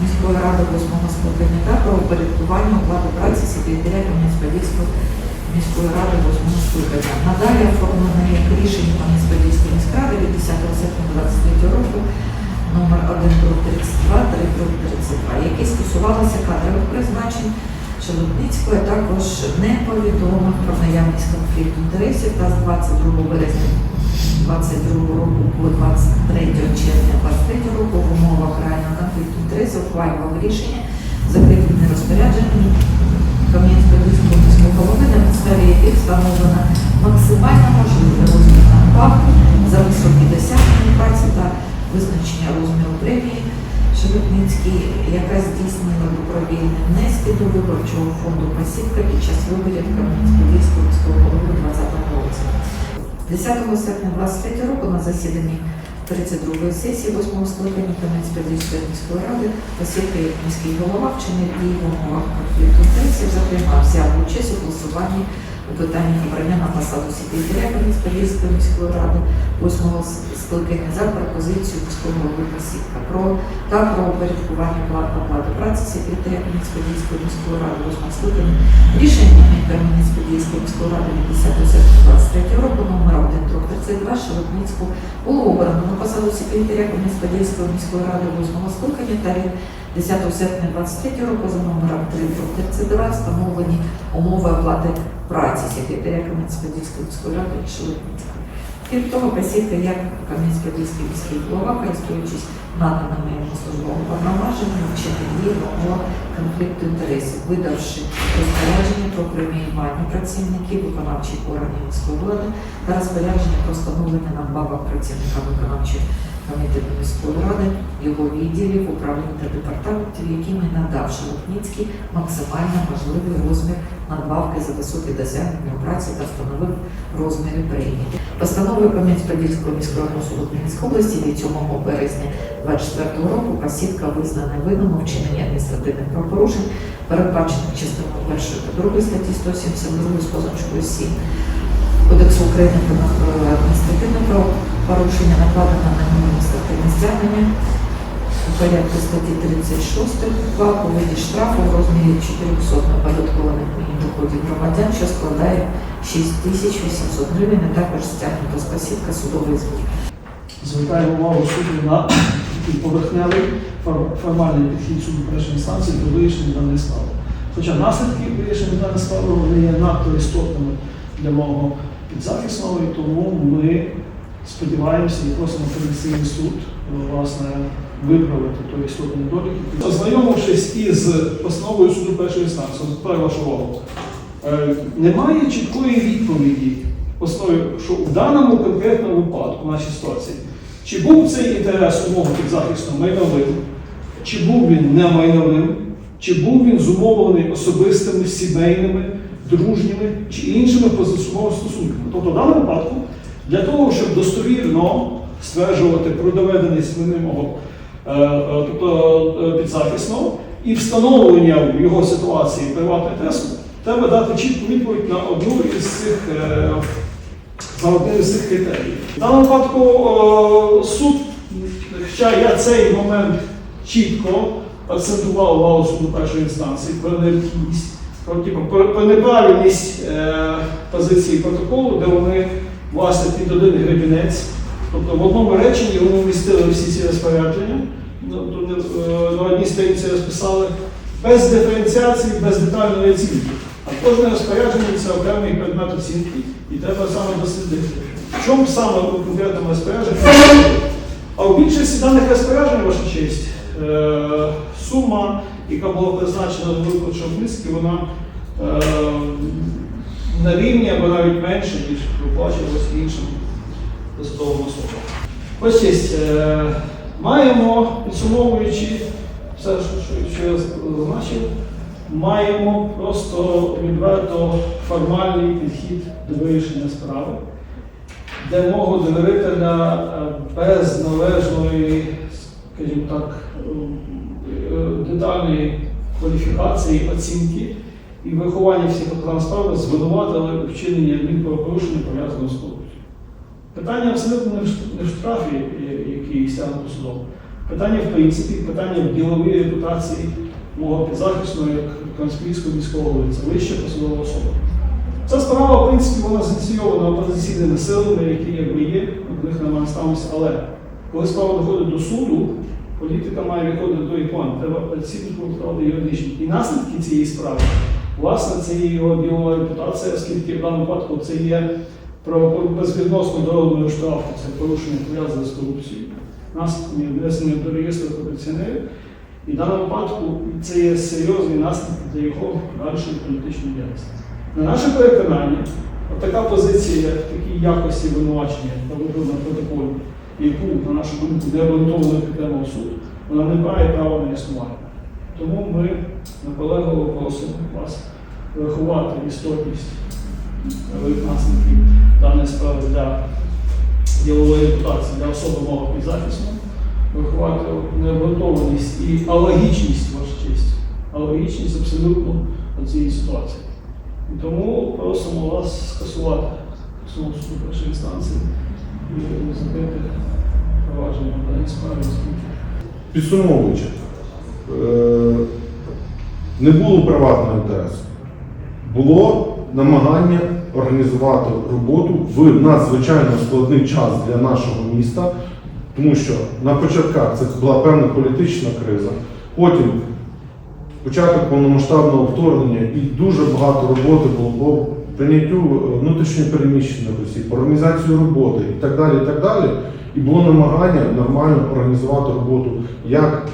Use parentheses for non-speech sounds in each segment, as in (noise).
міської ради восьмого скликання та про упорядкування оплати праці секретаря Кам'янець-Подільської міської ради восьмого скликання. Надалі оформлене як рішення Кам'янець-Подільської міськради від 10 серпня 2023 року номер 1 про 32 3 про 32, які стосувалися кадрових призначень А також не повідомив про наявність конфлікту інтересів та з 22 березня 22 року по 23 червня 23 року в умовах реального конфлікту інтересів ухвалював рішення закріплені розпорядженням Кам'янського міського голови, на підставі яких встановлена максимальна можлива розмір надбавки за високі досягнення праці та визначення розміру премії Шелепницькій, яка здійснила добровільні внески до виборчого фонду посівка під час виборів Кам'янського міського голови у 2020 році. 10 серпня 23 року на засіданні 32-ї сесії 8 скликання Кам'янець-Подільської міської ради посівка як міський голова вчинив дії в умовах конфлікту інтересів, зокрема взяв участь у голосуванні у питанні обрання на посаду секретаря Кам'янець-Подільської міської ради 8 скликання за пропозицію міського голови посівка про та про упорядкування плат оплати праці секретаря Кам'янець-Подільської міської ради 8 скликання рішеннями Кам'янець-Подільської міської ради від 10 серпня 23 року номер 1 32 Шелепницьку було обрано на посаду секретаря Кам'янець-Подільської міської ради 8 скликання та 10 серпня 23 року за номером 3 32 встановлені умови оплати праці секретаря Кам'янець-Подільської міської ради Шелепницької. Крім того, посівка як Кам'янець-Подільський міський голова, користуючись наданими йому службовими повноваженнями, вчинив дії в умовах конфлікту інтересів, видавши розпорядження про преміювання працівників виконавчих органів міської влади та розпорядження про встановлення надбавок працівникам виконавчих комітету міської ради, його відділів, управлінь та департаментів, якими надав Шелепніцький максимально можливий розмір надбавки за високі досягнення праці та встановив розміри премії. Постановою Кам'янець-Подільського міського суду Хмельницької області від 7 березня 24 року посівка визнана винним у вчиненні адміністративних правопорушень, передбачених частиною 1 та 2 статті 172 з позначкою 7 Кодексу України про адміністративне правопорушення накладено на нього адміністративне стягнення у порядку статті 36 2 у виді штрафу в розмірі 400 неоподаткованих мінімум доходів громадян, що складає 6800 гривень, а також стягнута з посівка судовий збір. Звертаємо увагу суду на поверхневий формальний підхід суду першої інстанції до вирішення даної справи. Хоча наслідки вирішення даної справи вони є надто істотними для мого підзахисного, і тому ми сподіваємося і просимо Конституційний суд е, власне виправити той істотний недолік. Ознайомившись із постановою суду першої інстанції, звертаю вашу увагу, е, немає чіткої відповіді основі, що в даному конкретному випадку, в нашій ситуації, чи був цей інтерес умови підзахисну майновим, чи був він не майновим, чи був він зумовлений особистими, сімейними, дружніми чи іншими позасумовими стосунками. Тобто в даному випадку, для того, щоб достовірно стверджувати про доведеність мнимого е, е, тобто е, підзахисного і встановлення в його ситуації приватного інтересу, треба дати чітку відповідь на одну із цих за один з цих критеріїв. В даному випадку суд, хоча я цей момент чітко акцентував увагу суду першої інстанції про необхідність, про, типу, неправильність позиції протоколу, де вони власне під один гребінець. Тобто в одному реченні вони вмістили всі ці розпорядження, ну, е, на одній сторінці розписали без диференціації, без детальної оцінки. А кожне розпорядження це окремий предмет оцінки, і треба саме дослідити. В чому саме у конкретному розпорядженні? А в більшості даних розпоряджень, ваша честь, е, сума, яка була призначена до виплачу низки, вона е, на рівні або навіть менше, ніж виплачувалося іншим посадовим особам. Ось честь, е, маємо, підсумовуючи все, що, я зазначив, маємо просто відверто формальний підхід до вирішення справи, де мого довірителя е, без належної, скажімо так, е, детальної кваліфікації, оцінки і виховання всіх обставин справи звинуватили у вчиненні адмінправопорушення пов'язаного з корупцією. Питання абсолютно не в в штрафі, який стягнуто судом, Питання, в принципі, питання ділової репутації мого підзахисного як Кам'янського міського голови. Це вища посадова особа. Ця справа, в принципі, вона зініційована опозиційними силами, які якби є, до них немає ставимося, але коли справа доходить до суду, політика має відходити до ікон. Треба оцінити правди юридичні. І наслідки цієї справи, власне, це є його ділова репутація, оскільки в даному випадку це є безвідносно дорожнього штрафу, це порушення пов'язане з корупцією. Наслідком є внесення до реєстру корупціонерів. І в даному випадку це є серйозні наслідки для його дальшої політичної діяльності. На наше переконання, от така позиція, такій якості винувачення та вигляду протоколі, яку, на нашу думку, не обґрунтовано підтримав суд, вона не має права на існування. Тому ми наполегливо просимо вас врахувати істотність наслідків даної справи для ділової репутації, для особи мого підзахисного, врахувати необґрунтованість і алогічність, ваша честь, алогічність абсолютно цієї ситуації. І тому просимо вас скасувати суду першої інстанції і закрити провадження в даній справі. Підсумовуючи, не було приватного інтересу. Було намагання організувати роботу в надзвичайно складний час для нашого міста, тому що на початках це була певна політична криза, потім початок повномасштабного вторгнення і дуже багато роботи було по прийняттю е, внутрішньопереміщених осіб, по організації роботи і так далі. І так далі. І було намагання нормально організувати роботу як е,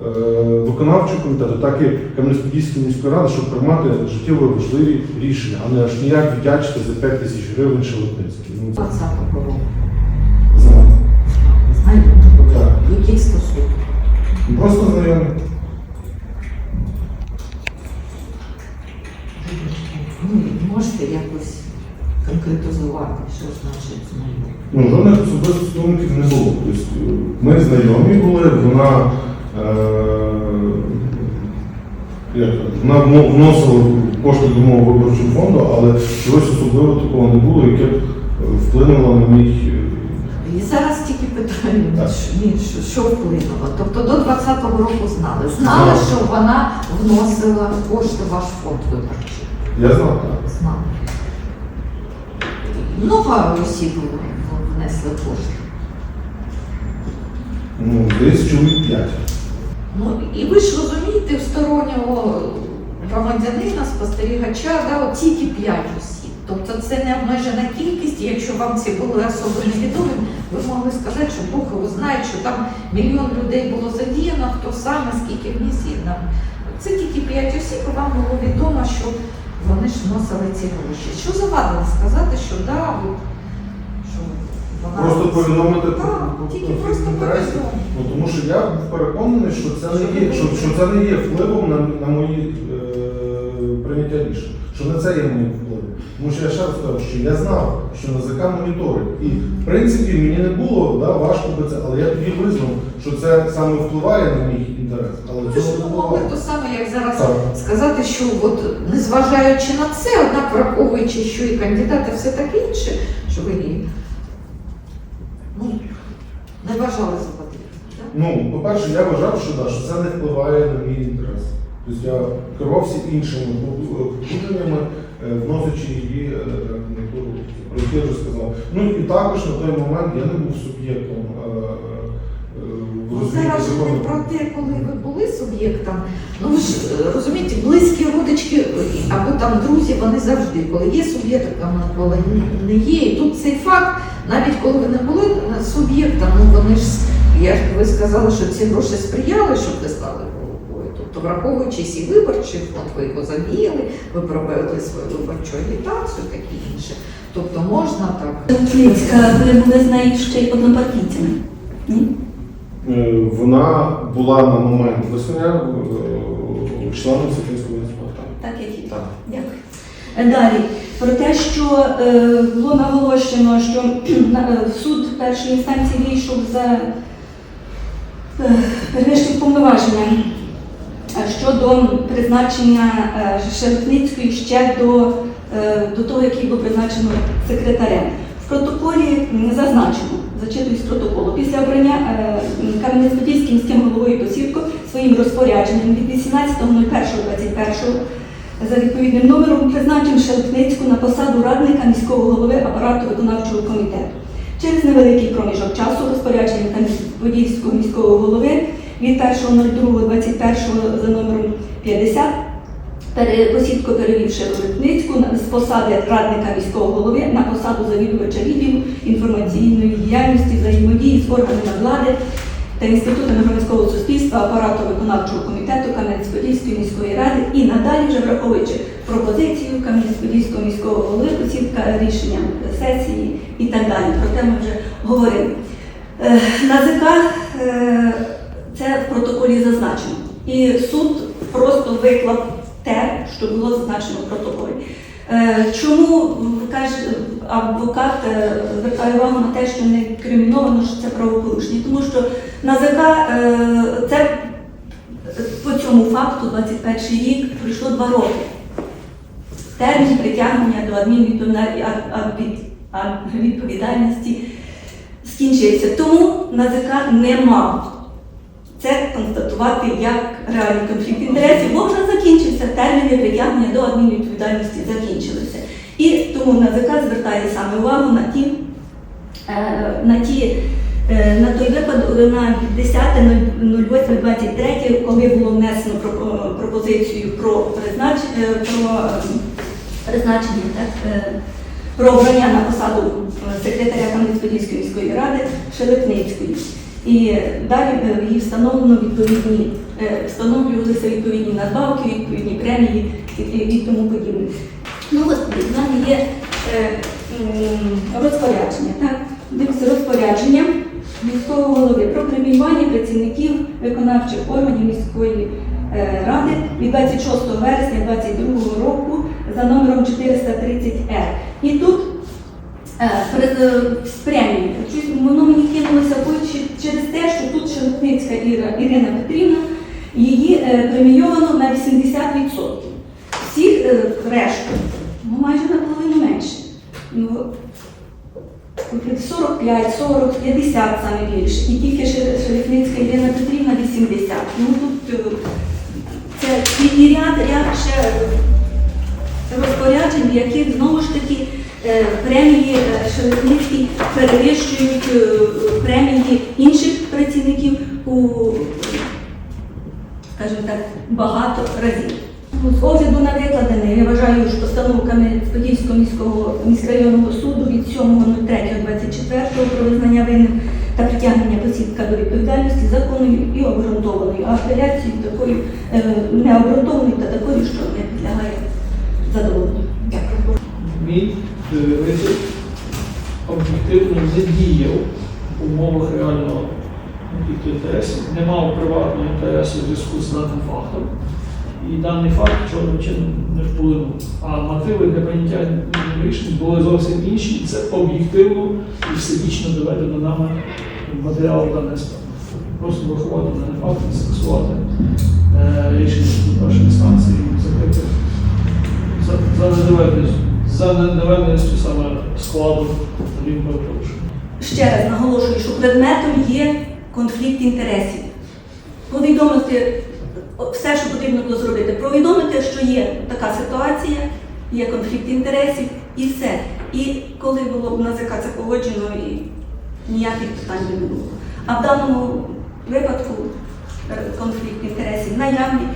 виконавчого комітету, так і Кам'янець-Подільської міської ради, щоб приймати життєво важливі рішення, а не аж ніяк віддячити за 5 тисяч гривень Шелепницький. Ну, це знаю. Знаєте, Так. який стосунок? Просто знайомі. Ну, можете якось конкретизувати, що значить знайомі? Ну, жодних особистих стосунків не було. Тобто, е, ми знайомі були, вона, е, як, це, вносила кошти до мого виборчого фонду, але чогось особливого такого не було, яке б е, вплинуло на мій. е, І зараз тільки питання, що- що, вплинуло. Тобто до 20-го року знали. Знали, Знали. що вона вносила кошти в ваш фонд виборчий. Я знав так. Знали. Много осіб внесли кошти. Ну, десь чоловік 5. Ну і ви ж розумієте, в стороннього громадянина, спостерігача, да, от тільки 5 осіб. Тобто це не обмежена кількість. Якщо вам ці були особи невідомі, ви могли сказати, що Бог його знає, що там мільйон людей було задіяно, хто саме, скільки в місії. да. Це тільки 5 осіб, і вам було відомо, що вони ж вносили ці гроші. Що завадило сказати, що да, Просто повідомити про тільки про просто інтересів. повідомити. Ну, тому що я переконаний, що це не є, що, що це не є впливом на, на мої е, прийняття рішень. Що не це є моїм впливом. Тому що я ще раз кажу, що я знав, що НАЗК моніторить. І в принципі мені не було да, важко би це, але я тоді визнав, що це саме впливає на мій інтерес. Але Ви ж цього не було. то саме, як зараз Так. сказати, що от незважаючи на це, однак враховуючи, що і кандидати все таке інше, що ви ну, не вважали за потрібне. Ну, по-перше, я вважав, що, да, що це не впливає на мій інтерес. Тобто я керувався іншими побуденнями, вносячи її е, кандидатуру, про яку я вже сказав. Ну і також на той момент я не був суб'єктом е, е, Ну, зараз не про те, коли ви були суб'єктом. Ну ви ж е, розумієте, близькі родички е, або там друзі, вони завжди, коли є суб'єктом, коли не є. І тут цей факт, навіть коли ви не були е, суб'єктом, ну вони ж я ж ви сказали, що ці гроші сприяли, щоб ви стали головою. Тобто, враховуючи всі виборчий фонд, ви його задіяли, ви провели свою виборчу агітацію, таке інше. Тобто можна так. Клицька, ви були з нею ще й однопартійцями. Ні? Е, Вона була на момент висновлення е, членом Софійського інституту. Так, як і Так. Дякую. Е, Далі, про те, що е, було наголошено, що (clears throat) е, суд першої інстанції вийшов за е, перевищив повноваження е, щодо призначення е, Шелепницької ще до, е, до того, який був призначено секретарем. В протоколі м, зазначено, зачитую з протоколу, після обрання е, Кам'янець-Подільським міським головою Посівко своїм розпорядженням від 18.01.21 за відповідним номером призначив Шелепницьку на посаду радника міського голови апарату виконавчого комітету. Через невеликий проміжок часу розпорядження Кам'янець-Подільського міського голови від 1.02.21 за номером 50 пере- посідко перевівши Рудницьку з посади радника міського голови на посаду завідувача відділу інформаційної діяльності, взаємодії з органами влади та інститутами громадського суспільства апарату виконавчого комітету Кам'янець-Подільської міської ради і надалі вже враховуючи пропозицію Кам'янець-Подільського міського голови, посідка рішенням сесії і так далі. Про те ми вже говорили. Е, НАЗК е, це в протоколі зазначено. І суд просто виклав те, що було зазначено в протоколі. Е, Чому каже адвокат звертає увагу на те, що не криміновано, що це правопорушення? Тому що НАЗК е, це по цьому факту 21 рік пройшло два роки. Термін притягнення до адмінвідповідальності відповідальності скінчився. Тому НАЗК не мав це констатувати як реальний конфлікт інтересів, бо вже закінчився терміни притягнення до адмінвідповідальностті закінчилися. І тому НАЗК звертає саме увагу на ті, е, на ті. Е, На той випадок на 10.08.23, коли було внесено пропозицію про призначення, про е, призначення так, е, про обрання на посаду е, секретаря Кам'янець-Подільської міської ради Шелепницької. І далі е, їй встановлено відповідні, е, встановлювалися відповідні надбавки, відповідні премії і, тому подібне. Ну, ось в мене є е, розпорядження. Так? Дивіться, розпорядження міського голови про преміювання працівників виконавчих органів міської е, ради від 26 вересня 2022 року за номером 430Р. І тут е, е, з премією. Воно мені кинулося в очі через те, що тут Шелепницька Ірина Петрівна, її е, премійовано на 80%. Всіх е, решту, ну майже наполовину менше. Ну, 45, 40, 50 саме більше. І тільки Ше- Шелепницька Ірина Петрівна 80. Ну тут е, це і, ряд, ряд ще е, розпоряджень, яких знову ж таки е, премії е, перевищують премії інших працівників у, скажімо так, багато разів. З огляду на викладене, я вважаю, що постанову Кам'янець-Подільського міського міськрайонного суду від 7.03.24 про визнання винним та притягнення посідка до відповідальності законною і обґрунтованою, а апеляцією такою е, необґрунтованою та такою, що не підлягає задоволенню. Дякую. Мій визов об'єктивно не діяв в умовах реального конфлікту інтересів, не мав приватного інтересу в зв'язку з даним фактом. І даний факт чорним чином не вплинув. А мотиви для прийняття рішень були зовсім інші, і це об'єктивно і всебічно доведено нами в матеріалах даної справи. Просто врахувати даний факт і скасувати е, рішення першої інстанції закрити за, недоведеністю, за недоведеністю саме складу адмінправопорушення. Ще раз наголошую, що предметом є конфлікт інтересів. Повідомити все, що потрібно було зробити, повідомити, що є така ситуація, є конфлікт інтересів і все. І коли було б на ЗК це погоджено, і ніяких питань не було. А в даному випадку е, конфлікт інтересів наявний.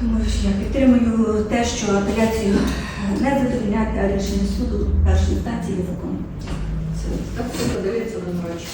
Тому що я підтримую те, що апеляцію не задовільняти, а рішення суду першої інстанції є законом. Так це подивиться речі.